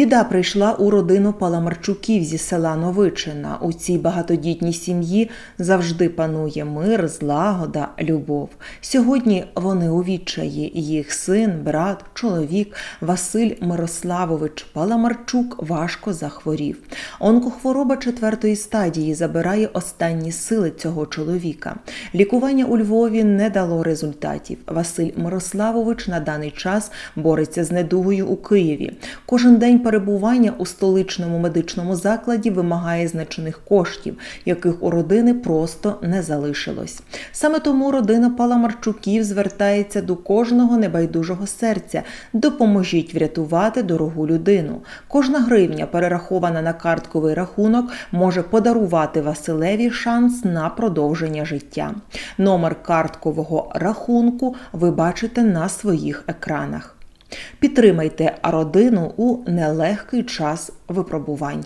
Біда прийшла у родину Паламарчуків зі села Новичина. У цій багатодітній сім'ї завжди панує мир, злагода, любов. Сьогодні вони у відчаї. Їх син, брат, чоловік Василь Мирославович Паламарчук важко захворів. Онкохвороба четвертої стадії забирає останні сили цього чоловіка. Лікування у Львові не дало результатів. Василь Мирославович на даний час бореться з недугою у Києві. Кожен день перебування у столичному медичному закладі вимагає значних коштів, яких у родини просто не залишилось. Саме тому родина Паламарчуків звертається до кожного небайдужого серця. Допоможіть врятувати дорогу людину. Кожна гривня, перерахована на картковий рахунок, може подарувати Василеві шанс на продовження життя. Номер карткового рахунку ви бачите на своїх екранах. Підтримайте родину у нелегкий час випробувань.